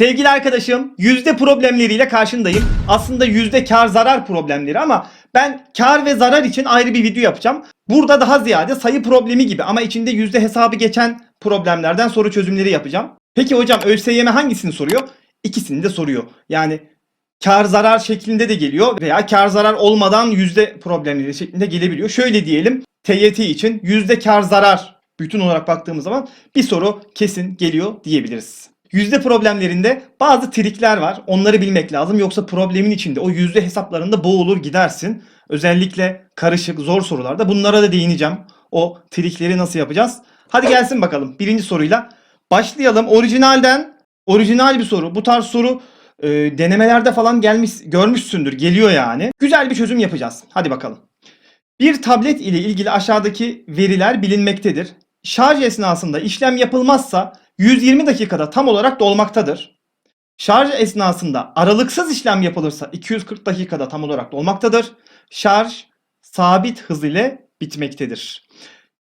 Sevgili arkadaşım yüzde problemleriyle karşındayım. Aslında yüzde kar zarar problemleri ama ben kar ve zarar için ayrı bir video yapacağım. Burada daha ziyade sayı problemi gibi ama içinde yüzde hesabı geçen problemlerden soru çözümleri yapacağım. Peki hocam ÖSYM hangisini soruyor? İkisini de soruyor. Yani kar zarar şeklinde de geliyor veya kar zarar olmadan yüzde problemleri şeklinde gelebiliyor. Şöyle diyelim TYT için yüzde kar zarar bütün olarak baktığımız zaman bir soru kesin geliyor diyebiliriz. Yüzde problemlerinde bazı trikler var. Onları bilmek lazım. Yoksa problemin içinde o yüzde hesaplarında boğulur gidersin. Özellikle karışık zor sorularda bunlara da değineceğim. O trikleri nasıl yapacağız? Hadi gelsin bakalım birinci soruyla. Başlayalım. Orijinalden orijinal bir soru. Bu tarz soru e, denemelerde falan gelmiş görmüşsündür. Geliyor yani. Güzel bir çözüm yapacağız. Hadi bakalım. Bir tablet ile ilgili aşağıdaki veriler bilinmektedir. Şarj esnasında işlem yapılmazsa 120 dakikada tam olarak dolmaktadır. Şarj esnasında aralıksız işlem yapılırsa 240 dakikada tam olarak dolmaktadır. Şarj sabit hız ile bitmektedir.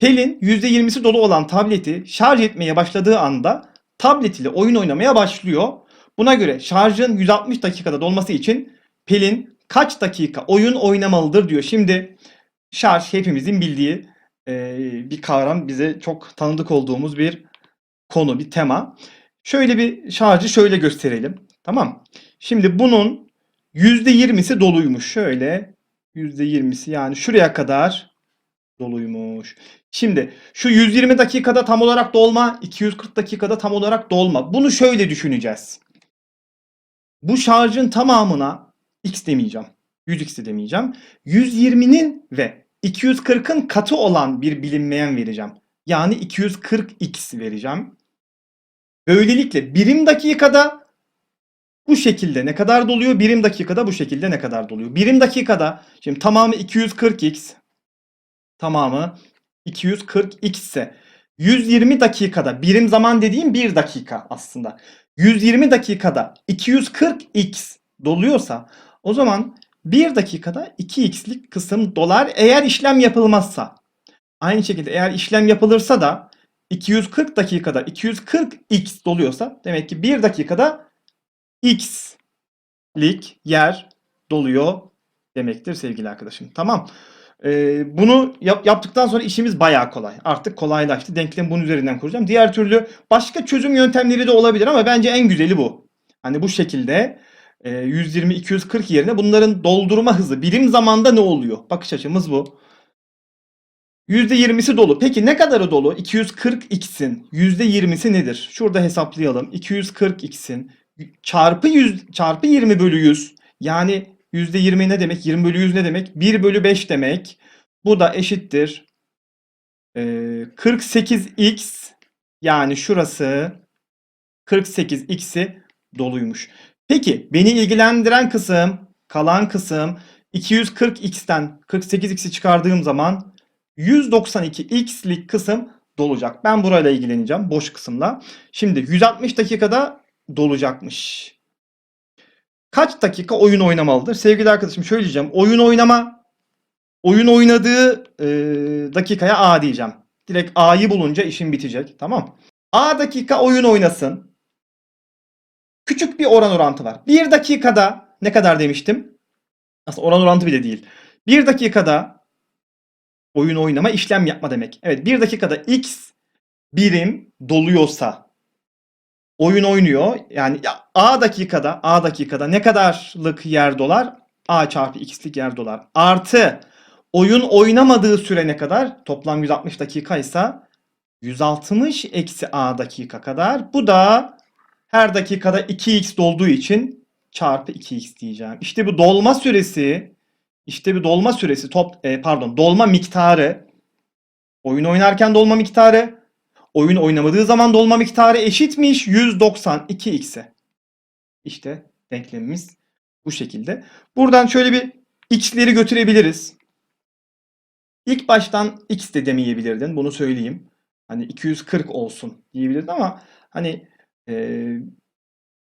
Pelin %20'si dolu olan tableti şarj etmeye başladığı anda tablet ile oyun oynamaya başlıyor. Buna göre şarjın 160 dakikada dolması için Pelin kaç dakika oyun oynamalıdır diyor. Şimdi şarj hepimizin bildiği bir kavram. Bize çok tanıdık olduğumuz bir konu, bir tema. Şöyle bir şarjı şöyle gösterelim. Tamam. Şimdi bunun %20'si doluymuş. Şöyle %20'si yani şuraya kadar doluymuş. Şimdi şu 120 dakikada tam olarak dolma, 240 dakikada tam olarak dolma. Bunu şöyle düşüneceğiz. Bu şarjın tamamına x demeyeceğim. 100x de demeyeceğim. 120'nin ve 240'ın katı olan bir bilinmeyen vereceğim. Yani 240x vereceğim. Böylelikle birim dakikada bu şekilde ne kadar doluyor? Birim dakikada bu şekilde ne kadar doluyor? Birim dakikada şimdi tamamı 240x tamamı 240x ise 120 dakikada birim zaman dediğim 1 dakika aslında. 120 dakikada 240x doluyorsa o zaman 1 dakikada 2x'lik kısım dolar eğer işlem yapılmazsa. Aynı şekilde eğer işlem yapılırsa da 240 dakikada 240x doluyorsa demek ki 1 dakikada x'lik yer doluyor demektir sevgili arkadaşım. Tamam. Ee, bunu yap- yaptıktan sonra işimiz bayağı kolay. Artık kolaylaştı. Denklemi bunun üzerinden kuracağım. Diğer türlü başka çözüm yöntemleri de olabilir ama bence en güzeli bu. Hani bu şekilde e, 120-240 yerine bunların doldurma hızı birim zamanda ne oluyor? Bakış açımız bu. %20'si dolu. Peki ne kadarı dolu? 240x'in %20'si nedir? Şurada hesaplayalım. 240x'in çarpı 100 çarpı 20 bölü 100 yani %20 ne demek? 20 bölü 100 ne demek? 1 bölü 5 demek. Bu da eşittir. Ee, 48x yani şurası 48x'i doluymuş. Peki beni ilgilendiren kısım kalan kısım 240x'ten 48x'i çıkardığım zaman 192x'lik kısım dolacak. Ben burayla ilgileneceğim boş kısımla. Şimdi 160 dakikada dolacakmış. Kaç dakika oyun oynamalıdır? Sevgili arkadaşım şöyle diyeceğim. Oyun oynama oyun oynadığı e, dakikaya A diyeceğim. Direkt A'yı bulunca işim bitecek. Tamam. A dakika oyun oynasın. Küçük bir oran orantı var. Bir dakikada ne kadar demiştim? Aslında oran orantı bile değil. Bir dakikada oyun oynama işlem yapma demek. Evet bir dakikada x birim doluyorsa oyun oynuyor. Yani ya A dakikada A dakikada ne kadarlık yer dolar? A çarpı x'lik yer dolar. Artı oyun oynamadığı süre ne kadar? Toplam 160 dakika ise 160 eksi A dakika kadar. Bu da her dakikada 2x dolduğu için çarpı 2x diyeceğim. İşte bu dolma süresi işte bir dolma süresi top e, pardon dolma miktarı oyun oynarken dolma miktarı oyun oynamadığı zaman dolma miktarı eşitmiş 192x'e. İşte denklemimiz bu şekilde. Buradan şöyle bir x'leri götürebiliriz. İlk baştan x de demeyebilirdin. Bunu söyleyeyim. Hani 240 olsun diyebilirdin ama hani e,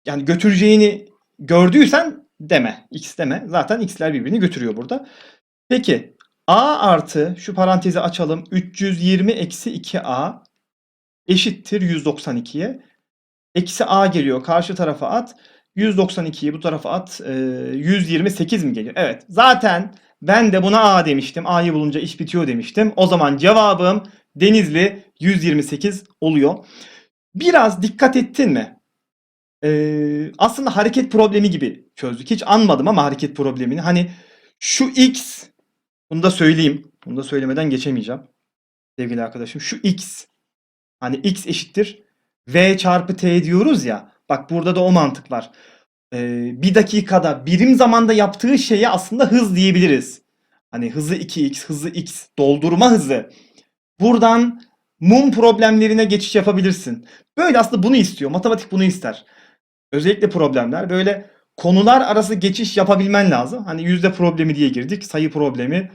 yani götüreceğini gördüysen deme. X deme. Zaten x'ler birbirini götürüyor burada. Peki a artı şu parantezi açalım. 320 eksi 2a eşittir 192'ye. Eksi A geliyor. Karşı tarafa at. 192'yi bu tarafa at. Ee, 128 mi geliyor? Evet. Zaten ben de buna A demiştim. A'yı bulunca iş bitiyor demiştim. O zaman cevabım Denizli 128 oluyor. Biraz dikkat ettin mi? Ee, aslında hareket problemi gibi çözdük. Hiç anmadım ama hareket problemini. Hani şu X bunu da söyleyeyim. Bunu da söylemeden geçemeyeceğim. Sevgili arkadaşım. Şu X hani X eşittir V çarpı T diyoruz ya. Bak burada da o mantık var. Ee, bir dakikada birim zamanda yaptığı şeye aslında hız diyebiliriz. Hani hızı 2x, hızı x, doldurma hızı. Buradan mum problemlerine geçiş yapabilirsin. Böyle aslında bunu istiyor. Matematik bunu ister. Özellikle problemler. Böyle konular arası geçiş yapabilmen lazım. Hani yüzde problemi diye girdik. Sayı problemi.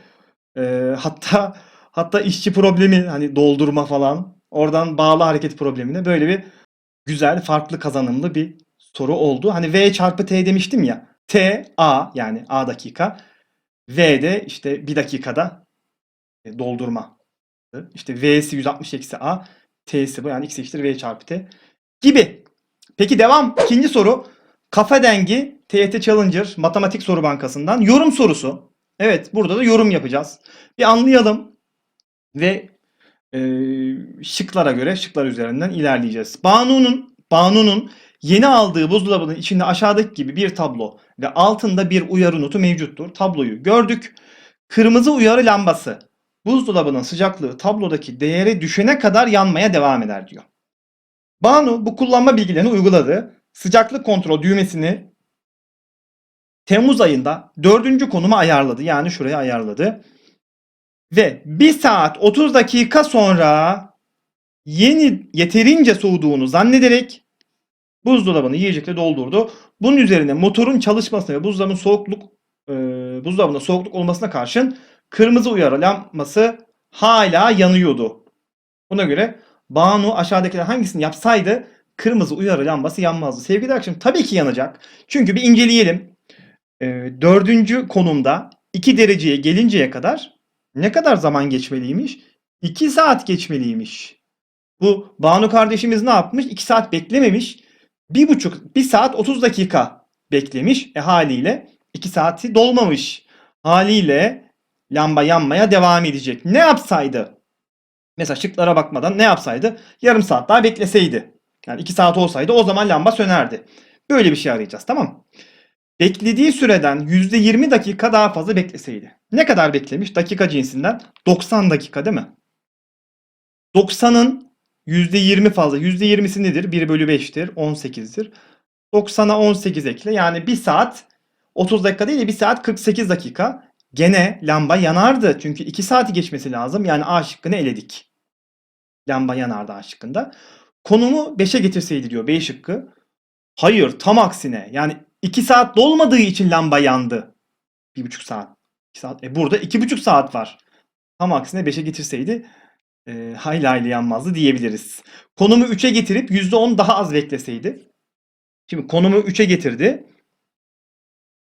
Ee, hatta hatta işçi problemi hani doldurma falan. Oradan bağlı hareket problemine böyle bir güzel, farklı kazanımlı bir soru oldu. Hani V çarpı T demiştim ya. T, A yani A dakika. V de işte bir dakikada e, doldurma. İşte V'si 160 eksi A. T'si bu yani X eşittir V çarpı T gibi. Peki devam. İkinci soru. Kafa dengi TYT Challenger Matematik Soru Bankası'ndan yorum sorusu. Evet burada da yorum yapacağız. Bir anlayalım ve e, şıklara göre şıklar üzerinden ilerleyeceğiz. Banu'nun Banu'nun yeni aldığı buzdolabının içinde aşağıdaki gibi bir tablo ve altında bir uyarı notu mevcuttur. Tabloyu gördük. Kırmızı uyarı lambası buzdolabının sıcaklığı tablodaki değere düşene kadar yanmaya devam eder diyor. Banu bu kullanma bilgilerini uyguladı. Sıcaklık kontrol düğmesini Temmuz ayında dördüncü konuma ayarladı. Yani şuraya ayarladı. Ve 1 saat 30 dakika sonra yeni yeterince soğuduğunu zannederek buzdolabını yiyecekle doldurdu. Bunun üzerine motorun çalışmasına ve buzdolabının soğukluk e, buzdolabında soğukluk olmasına karşın kırmızı uyarı lambası hala yanıyordu. Buna göre Banu aşağıdakiler hangisini yapsaydı kırmızı uyarı lambası yanmazdı. Sevgili arkadaşım tabii ki yanacak. Çünkü bir inceleyelim. E, dördüncü konumda 2 dereceye gelinceye kadar ne kadar zaman geçmeliymiş? 2 saat geçmeliymiş. Bu Banu kardeşimiz ne yapmış? 2 saat beklememiş. 1,5 1 saat 30 dakika beklemiş. E haliyle 2 saati dolmamış. Haliyle lamba yanmaya devam edecek. Ne yapsaydı? Mesela şıklara bakmadan ne yapsaydı? Yarım saat daha bekleseydi. Yani 2 saat olsaydı o zaman lamba sönerdi. Böyle bir şey arayacağız tamam mı? Beklediği süreden %20 dakika daha fazla bekleseydi. Ne kadar beklemiş? Dakika cinsinden 90 dakika değil mi? 90'ın %20 fazla. %20'si nedir? 1 bölü 5'tir. 18'dir. 90'a 18 ekle. Yani 1 saat 30 dakika değil de 1 saat 48 dakika. Gene lamba yanardı. Çünkü 2 saati geçmesi lazım. Yani A şıkkını eledik. Lamba yanardı A şıkkında. Konumu 5'e getirseydi diyor B şıkkı. Hayır tam aksine. Yani 2 saat dolmadığı için lamba yandı. 1,5 saat. 2 saat. E burada 2,5 saat var. Tam aksine 5'e getirseydi e, hayli hayli yanmazdı diyebiliriz. Konumu 3'e getirip %10 daha az bekleseydi. Şimdi konumu 3'e getirdi.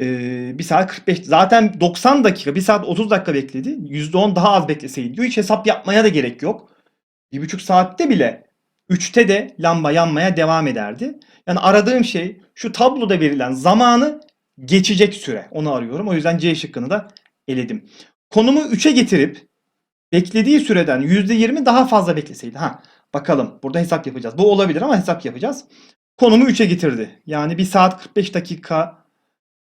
E, 1 saat 45 zaten 90 dakika 1 saat 30 dakika bekledi. %10 daha az bekleseydi diyor. Hiç hesap yapmaya da gerek yok. 1,5 saatte bile 3'te de lamba yanmaya devam ederdi. Yani aradığım şey şu tabloda verilen zamanı geçecek süre. Onu arıyorum. O yüzden C şıkkını da eledim. Konumu 3'e getirip beklediği süreden %20 daha fazla bekleseydi. Ha bakalım burada hesap yapacağız. Bu olabilir ama hesap yapacağız. Konumu 3'e getirdi. Yani 1 saat 45 dakika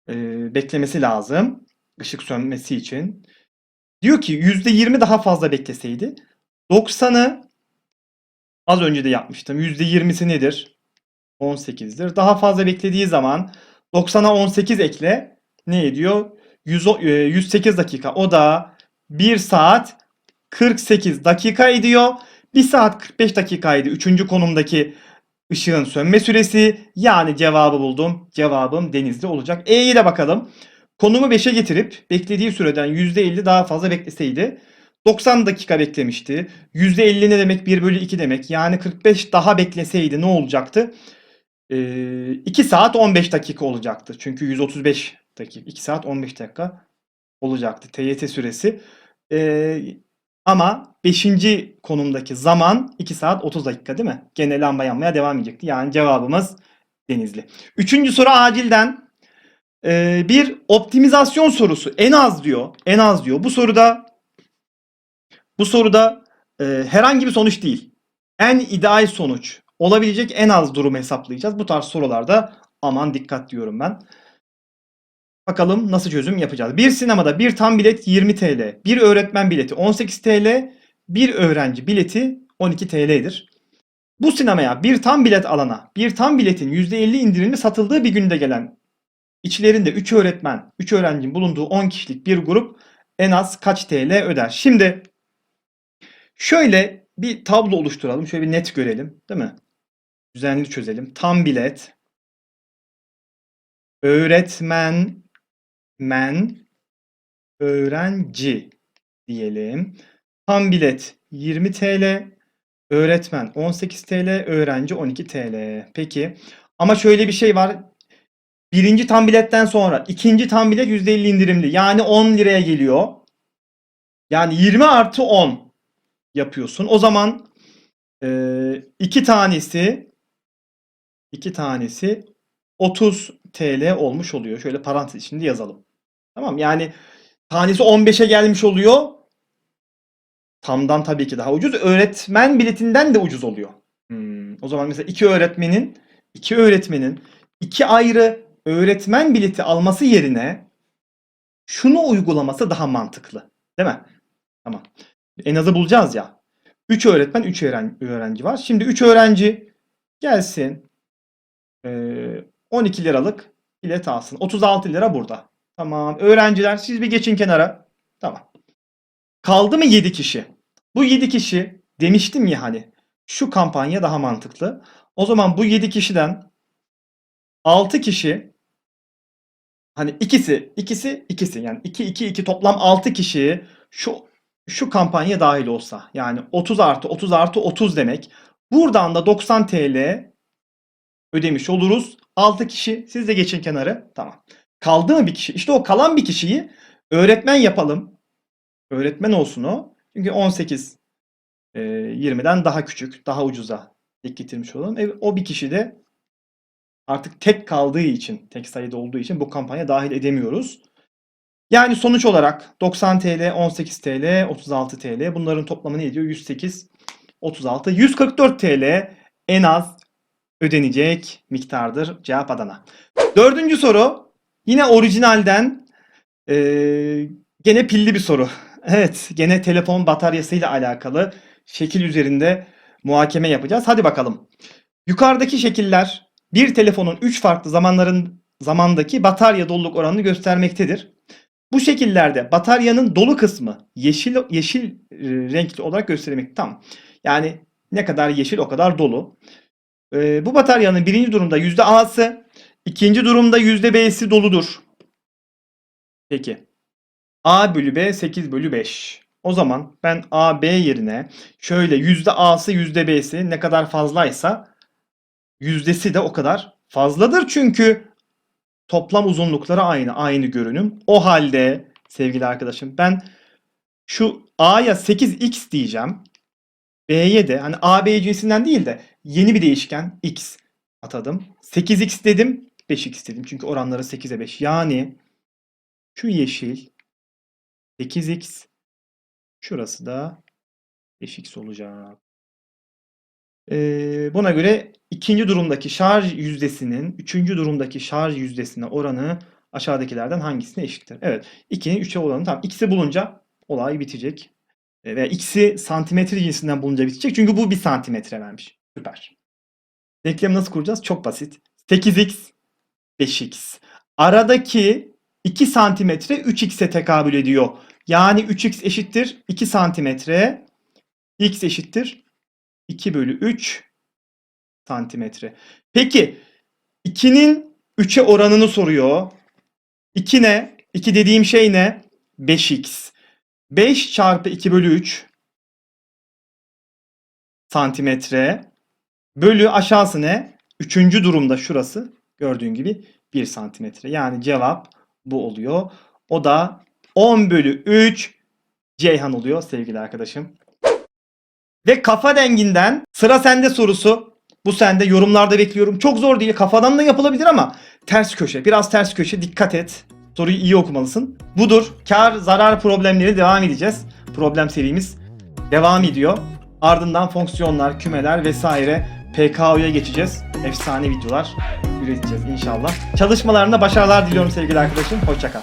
e, beklemesi lazım. ışık sönmesi için. Diyor ki %20 daha fazla bekleseydi. 90'ı az önce de yapmıştım. %20'si nedir? 18'dir. Daha fazla beklediği zaman 90'a 18 ekle. Ne ediyor? 100, e, 108 dakika. O da 1 saat 48 dakika ediyor. 1 saat 45 dakikaydı. Üçüncü konumdaki ışığın sönme süresi. Yani cevabı buldum. Cevabım denizli olacak. E'ye de bakalım. Konumu 5'e getirip beklediği süreden %50 daha fazla bekleseydi 90 dakika beklemişti. %50 ne demek? 1 bölü 2 demek. Yani 45 daha bekleseydi ne olacaktı? Ee, 2 saat 15 dakika olacaktı. Çünkü 135 dakika. 2 saat 15 dakika olacaktı. TYT süresi. Ee, Ama 5. konumdaki zaman 2 saat 30 dakika değil mi? Gene lamba yanmaya devam edecekti. Yani cevabımız Denizli. Üçüncü soru acilden. Ee, bir optimizasyon sorusu. En az diyor. En az diyor. Bu soruda bu soruda e, herhangi bir sonuç değil. En ideal sonuç. Olabilecek en az durumu hesaplayacağız. Bu tarz sorularda aman dikkat diyorum ben. Bakalım nasıl çözüm yapacağız. Bir sinemada bir tam bilet 20 TL, bir öğretmen bileti 18 TL, bir öğrenci bileti 12 TL'dir. Bu sinemaya bir tam bilet alana bir tam biletin %50 indirimli satıldığı bir günde gelen içlerinde 3 öğretmen, 3 öğrencinin bulunduğu 10 kişilik bir grup en az kaç TL öder? Şimdi şöyle bir tablo oluşturalım. Şöyle bir net görelim. Değil mi? Düzenli çözelim. Tam bilet, öğretmen, men, öğrenci diyelim. Tam bilet 20 TL, öğretmen 18 TL, öğrenci 12 TL. Peki. Ama şöyle bir şey var. Birinci tam biletten sonra ikinci tam bilet %50 indirimli. Yani 10 liraya geliyor. Yani 20 artı 10 yapıyorsun. O zaman e, iki tanesi iki tanesi 30 TL olmuş oluyor. Şöyle parantez içinde yazalım. Tamam yani tanesi 15'e gelmiş oluyor. Tamdan tabii ki daha ucuz. Öğretmen biletinden de ucuz oluyor. Hmm, O zaman mesela iki öğretmenin iki öğretmenin iki ayrı öğretmen bileti alması yerine şunu uygulaması daha mantıklı. Değil mi? Tamam. En azı bulacağız ya. 3 öğretmen, 3 öğrenci var. Şimdi 3 öğrenci gelsin. Ee, 12 liralık bilet alsın. 36 lira burada. Tamam. Öğrenciler siz bir geçin kenara. Tamam. Kaldı mı 7 kişi? Bu 7 kişi demiştim ya hani şu kampanya daha mantıklı. O zaman bu 7 kişiden 6 kişi hani ikisi ikisi ikisi yani 2 2 2 toplam 6 kişi şu şu kampanya dahil olsa yani 30 artı 30 artı 30 demek. Buradan da 90 TL ödemiş oluruz. 6 kişi siz de geçin kenarı. Tamam. Kaldı mı bir kişi? İşte o kalan bir kişiyi öğretmen yapalım. Öğretmen olsun o. Çünkü 18 e, 20'den daha küçük, daha ucuza denk getirmiş olalım. E, o bir kişi de artık tek kaldığı için, tek sayıda olduğu için bu kampanya dahil edemiyoruz. Yani sonuç olarak 90 TL, 18 TL, 36 TL bunların toplamı ne ediyor? 108, 36, 144 TL en az ödenecek miktardır. Cevap Adana. Dördüncü soru yine orijinalden ee, gene pilli bir soru. Evet gene telefon bataryasıyla alakalı şekil üzerinde muhakeme yapacağız. Hadi bakalım. Yukarıdaki şekiller bir telefonun 3 farklı zamanların zamandaki batarya doluluk oranını göstermektedir. Bu şekillerde bataryanın dolu kısmı yeşil yeşil e, renkli olarak gösterilmek tam. Yani ne kadar yeşil o kadar dolu. Ee, bu bataryanın birinci durumda yüzde A'sı, ikinci durumda yüzde B'si doludur. Peki. A bölü B 8 bölü 5. O zaman ben A B yerine şöyle yüzde A'sı yüzde B'si ne kadar fazlaysa yüzdesi de o kadar fazladır. Çünkü toplam uzunlukları aynı. Aynı görünüm. O halde sevgili arkadaşım ben şu A'ya 8x diyeceğim. B'ye de hani A B cinsinden değil de yeni bir değişken x atadım. 8x dedim 5x dedim. Çünkü oranları 8'e 5. Yani şu yeşil 8x şurası da 5x olacak. Ee, buna göre ikinci durumdaki şarj yüzdesinin üçüncü durumdaki şarj yüzdesine oranı aşağıdakilerden hangisine eşittir? Evet. 2'nin 3'e oranı tamam. X'i bulunca olay bitecek. E, Ve x'i santimetre cinsinden bulunca bitecek. Çünkü bu bir santimetre vermiş. Süper. Denklemi nasıl kuracağız? Çok basit. 8x 5x. Aradaki 2 santimetre 3x'e tekabül ediyor. Yani 3x eşittir 2 santimetre. x eşittir 2 bölü 3 santimetre. Peki 2'nin 3'e oranını soruyor. 2 ne? 2 dediğim şey ne? 5x. 5 çarpı 2 bölü 3 santimetre bölü aşağısı ne? Üçüncü durumda şurası gördüğün gibi 1 santimetre. Yani cevap bu oluyor. O da 10 bölü 3 Ceyhan oluyor sevgili arkadaşım. Ve kafa denginden sıra sende sorusu. Bu sende yorumlarda bekliyorum. Çok zor değil. Kafadan da yapılabilir ama ters köşe. Biraz ters köşe. Dikkat et. Soruyu iyi okumalısın. Budur. Kar zarar problemleri devam edeceğiz. Problem serimiz devam ediyor. Ardından fonksiyonlar, kümeler vesaire PKO'ya geçeceğiz. Efsane videolar üreteceğiz inşallah. Çalışmalarında başarılar diliyorum sevgili arkadaşım. Hoşçakal.